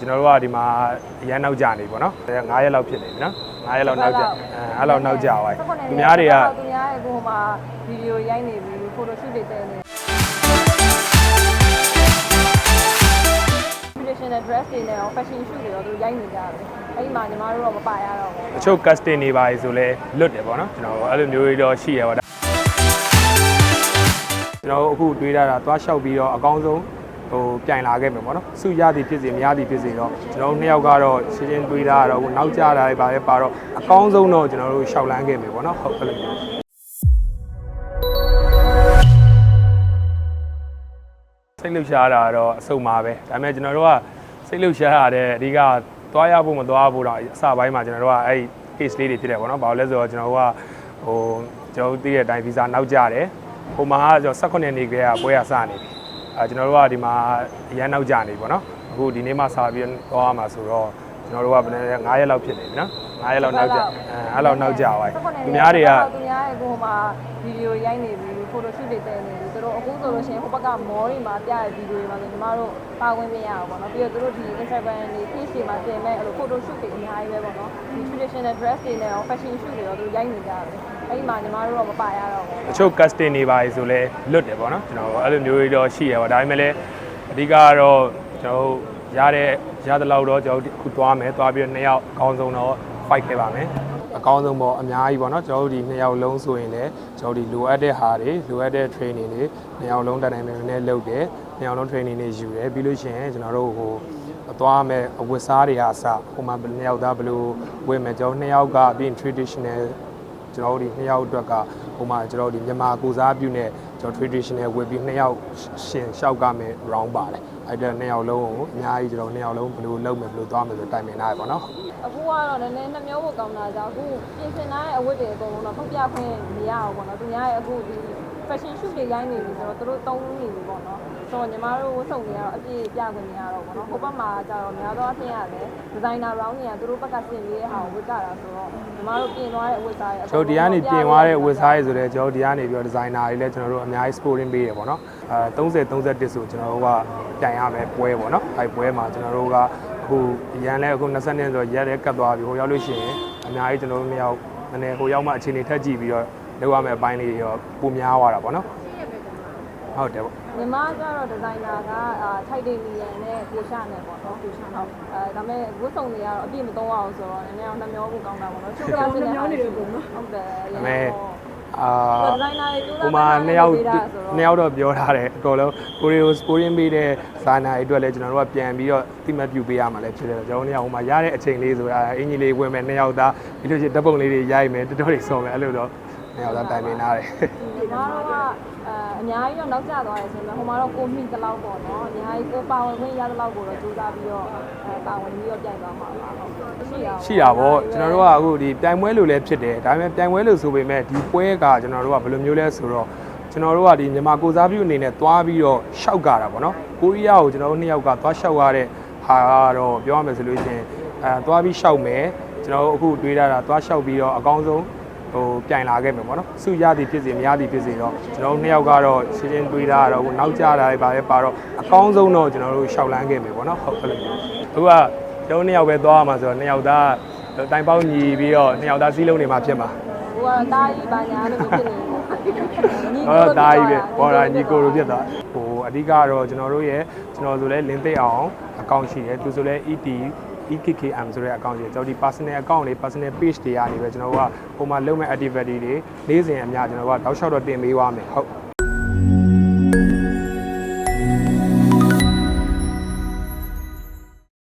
ကျွန်တော်တို့ကဒီမှာအရန်နောက်ကြနေပေါ့နော်9ရက်လောက်ဖြစ်နေပြီနော်9ရက်လောက်နောက်ကြအဲအဲ့လောက်နောက်ကြပါသူများတွေကသူများရဲ့ကိုဟိုမှာဗီဒီယိုရိုက်နေပြီးဖိုတိုရှူတွေတက်နေ traditional dress တွေနဲ့ရော fashion shoot တွေရောသူရိုက်နေကြတယ်အဲ့ဒီမှာညီမတို့တော့မပါရတော့ဘူးတချို့ casting နေပါလေဆိုလဲလွတ်တယ်ပေါ့နော်ကျွန်တော်အဲ့လိုမျိုးတွေတော့ရှိရပါတော့ကျွန်တော်အခုတွေးထားတာသွားလျှောက်ပြီးတော့အကောင်းဆုံး ဟိုပြိုင်လာခဲ့မယ်ပေါ့နော်စုရသည်ဖြစ်စေမရသည်ဖြစ်စေတော့ကျွန်တော်တို့နှစ်ယောက်ကတော့ရှင်းရှင်းတွေးထားတာတော့ဟိုနောက်ကျတာတွေပါပဲပါတော့အကောင်းဆုံးတော့ကျွန်တော်တို့ရှောက်လန်းခဲ့မယ်ပေါ့နော်ဟုတ်အဲ့လိုမျိုးစိတ်လှုပ်ရှားတာတော့အဆုံပါပဲဒါပေမဲ့ကျွန်တော်တို့ကစိတ်လှုပ်ရှားရတဲ့အဓိကသွားရဖို့မသွားဖို့တော့အစပိုင်းမှာကျွန်တော်တို့ကအဲ့ case လေးတွေဖြစ်တယ်ပေါ့နော်ဘာလို့လဲဆိုတော့ကျွန်တော်တို့ကဟိုကျွန်တော်တို့သိတဲ့အတိုင်း visa နောက်ကျတယ်ဟိုမှာကကျွန်တော်18နှစ်နေကလေးကပွဲရစနေပြီ အဲကျွန်တော်တို့ကဒီမှာအရန်နောက်ကျနေပြီပေါ့နော်အခုဒီနေ့မှစပြီးတော့သွားမှာဆိုတော့ကျွန်တော်တို့ကဘယ်နဲ့9ရက်လောက်ဖြစ်နေပြီနော် 9ရက်လောက်နောက်ကျအဲအဲ့လောက်နောက်ကျပါသူများတွေကသူများရဲ့ကိုဟိုမှာဗီဒီယိုရိုက်နေပြီးဖိုတိုရှူတွေတက်နေပြီးသူတို့အခုဆိုလို့ရှိရင်ဟိုဘက်ကမော်တွေမှာပြတဲ့ဗီဒီယိုတွေမှာဆိုညီမတို့ပါဝင်ပြရအောင်ပေါ့နော်ပြီးတော့သူတို့ဒီ Instagram တွေ page တွေမှာတင်မဲ့အဲ့လိုဖိုတိုရှူတွေအများကြီးပဲပေါ့နော်ဒီ traditional dress တွေနဲ့ရော fashion shoot တွေရောသူရိုက်နေကြတယ်အဲ့ဒီမှာညီမတို့တော့မပါရတော့ဘူးတချို့ casting နေပါလေဆိုလဲလွတ်တယ်ပေါ့နော်ကျွန်တော်အဲ့လိုမျိုးတွေတော့ရှိရပါဒါပေမဲ့လည်းအဓိကကတော့ကျွန်တော်ရတဲ့ရတဲ့လောက်တော့ကျွန်တော်အခုသွားမယ်သွားပြီးတော့နှစ်ယောက်အကောင်းဆုံးတော့ fight ခဲ့ပါမယ်အကောင်းဆုံးပေါ့အများကြီးပေါ့နော်ကျွန်တော်တို့ဒီနှစ်ယောက်လုံးဆိုရင်လည်းကျွန်တော်ဒီလိုအပ်တဲ့ဟာတွေလိုအပ်တဲ့ training တွေနှစ်ယောက်လုံးတိုင်တိုင်မယ်နဲ့လုပ်တယ်နှစ်ယောက်လုံး training တွေယူတယ်ပြီးလို့ရှိရင်ကျွန်တော်တို့ဟိုအသွားမဲ့အဝတ်စားတွေဟာအစဟိုမှာနှစ်ယောက်သားဘယ်လိုဝတ်မယ်ကျွန်တော်နှစ်ယောက်ကပြီးရင် traditional ကျွန်တော်တို့ဒီနှစ်ယောက်အတွက်ကဟိုမှာကျွန်တော်တို့ဒီမြန်မာကိုစားပြုနဲ့ကျွန်တော် traditional ဝယ်ပြီးနှစ်ယောက်ရှင်ရှောက်ကမယ် round ပါတယ် အဲ့ဒါနှစ်ယောက်လုံးကိုအများကြီးကျွန်တော်နှစ်ယောက်လုံးဘယ်လိုလုပ်မယ်ဘယ်လိုသွားမယ်ဆိုတိုင်ပင်ထားရပါတော့အခုကတော့နည်းနည်းနှမျောဖို့ကောင်းတာကြောင့်အခုပြင်ဆင်ထားတဲ့အဝတ်တွေအကုန်လုံးတော့ထုတ်ပြခွင့်မရအောင်ပေါ့နော်သူများရဲ့အခုဒီ fashion shoot တွေရိုင်းနေပြီဆိုတော့သူတို့သုံးနေပြီပေါ့နော်ဆိုတော့ညီမတို့ဝတ်စုံတွေကတော့အပြည့်ပြခွင့်မရတော့ဘူးပေါ့နော်ဟိုဘက်မှာကျတော့များသောအားဖြင့်ရတယ် designer round တွေကသူတို့ဘက်ကဆင်ပြီးတဲ့ဟာကိုဝတ်ကြတာဆိုတော့ညီမတို့ပြင်သွားတဲ့အဝတ်စားတွေအကျွန်တော်ဒီကနေပြင်သွားတဲ့ဝက်စားရေးဆိုတော့ကျွန်တော်ဒီကနေပြီးတော့ဒီဇိုင်နာတွေလည်းကျွန်တော်တို့အများကြီး sporting ပေးရပေါ့နော်အဲ30 31ဆိုကျွန်တော်တို့ကပြန်ရမယ်ပွဲပေါ့နော်အဲပွဲမှာကျွန်တော်တို့ကအခုရန်လဲအခု20နှစ်ဆိုရက်လည်းကတ်သွားပြီဟိုရောက်လို့ရှိရင်အများကြီးကျွန်တော်တို့နှစ်ယောက်နည်းနည်းဟိုရောက်မှအခြေအနေထက်ကြည့်ပြီးတော့လုပ်ရမယ့်အပိုင်းလေးတွေရောပုံများသွားတာပေါ့နော်ဟုတ်တယ်ပေါ့ညီမကျတော့ designer ကအာထိုက်ဒေမီယန်နဲ့ကိုရှာနဲ့ပေါ့နော်ကိုရှာဟုတ်အဲဒါပေမဲ့ဝတ်စုံတွေကတော့အပြည့်မသုံးအောင်ဆိုတော့နည်းနည်းအောင်နှမျောဖို့ကောင်းတာပေါ့နော်ချုပ်ပြစနေမျောနေတယ်ပေါ့နော်ဟုတ်တယ်ဒါပေမဲ့ အာဒီဇိုင်နာတွေကြိုးစားဟိုမှာနှစ်ယောက်နှစ်ယောက်တော့ပြောထားတယ်အတော်လုံးကိုရီယိုစပိုရင်းပေးတဲ့ဇာနာတွေအတွက်လည်းကျွန်တော်တို့ကပြန်ပြီးတော့တိမတ်ပြူပေးရမှာလည်းဖြစ်တယ်ကျွန်တော်တို့နှစ်ယောက်ဟိုမှာရတဲ့အချိန်လေးဆိုတာအင်ဂျီလေးဝင်မယ်နှစ်ယောက်သားပြီးလို့ရှိရင်ဓာတ်ပုံလေးတွေရိုက်မယ်တော်တော်လေးစော်မယ်အဲ့လိုတော့နှစ်ယောက်သားတိုင်ပင်ထားတယ်ဒီ မှာတော့အဲအများကြီးတော့နောက်ကျသွားတယ်ဆိုရင်ဟိုမှာတော့ကိုမိတလောက်ပေါ့နော်အများကြီးကိုပါဝင်ခွင့်ရတဲ့လောက်ကိုတော့ကြိုးစားပြီးတော့အဲပါဝင်ပြီးတော့ပြန်သွားမှာပါဟုတ်ရှိရအောင်ရှိတာပေါ့ကျွန်တော်တို့ကအခုဒီပြိုင်ပွဲလို့လည်းဖြစ်တယ်ဒါပေမဲ့ပြိုင်ပွဲလို့ဆိုပေမဲ့ဒီပွဲကကျွန်တော်တို့ကဘယ်လိုမျိုးလဲဆိုတော့ကျွန်တော်တို့ကဒီမြန်မာကိုစားပြုအနေနဲ့သွားပြီးတော့ရှောက်ကြတာပေါ့နော်ကိုရီးယားကိုကျွန်တော်တို့နှစ်ယောက်ကသွားရှောက်ရတဲ့ဟာကတော့ပြောရမယ်ဆိုလို့ရှိရင်အဲသွားပြီးရှောက်မယ်ကျွန်တော်တို့အခုတွေးထားတာသွားရှောက်ပြီးတော့အကောင်းဆုံး ဟိုပြိုင်လာခဲ့မယ်ပေါ့နော်စုရသည်ဖြစ်စေမရသည်ဖြစ်စေတော့ကျွန်တော်တို့နှစ်ယောက်ကတော့ရှင်းရှင်းတွေးထားတာတော့ဟိုနောက်ကျတာတွေပါပဲပါတော့အကောင်းဆုံးတော့ကျွန်တော်တို့ရှောက်လန်းခဲ့မယ်ပေါ့နော်ဟုတ်ကဲ့လို့အခုကကျွန်တော်နှစ်ယောက်ပဲသွားရမှာဆိုတော့နှစ်ယောက်သားတိုင်ပေါက်ညီပြီးတော့နှစ်ယောက်သားစီးလုံးနေမှာဖြစ်မှာဟိုကတော့တားကြီးပါညာလို့ဖြစ်နေတယ်ညီဟောသားကြီးပဲပေါ်တာညီကိုလိုဖြစ်သွားဟိုအဓိကတော့ကျွန်တော်တို့ရဲ့ကျွန်တော်ဆိုလဲလင်းသိအောင်အကောင့်ရှိတယ်သူဆိုလဲ ET EKKM ဆိုတဲ့အကောင့်ရှိတယ်ကျွန်တော်ဒီ personal account တွေ personal page တွေကနေပဲကျွန်တော်တို့ကဟိုမှာလုပ်မဲ့ activity တွေနေ့စဉ်အများကျွန်တော်တို့ကတောက်လျှောက်တော့တင်ပေးသွားမယ်ဟုတ်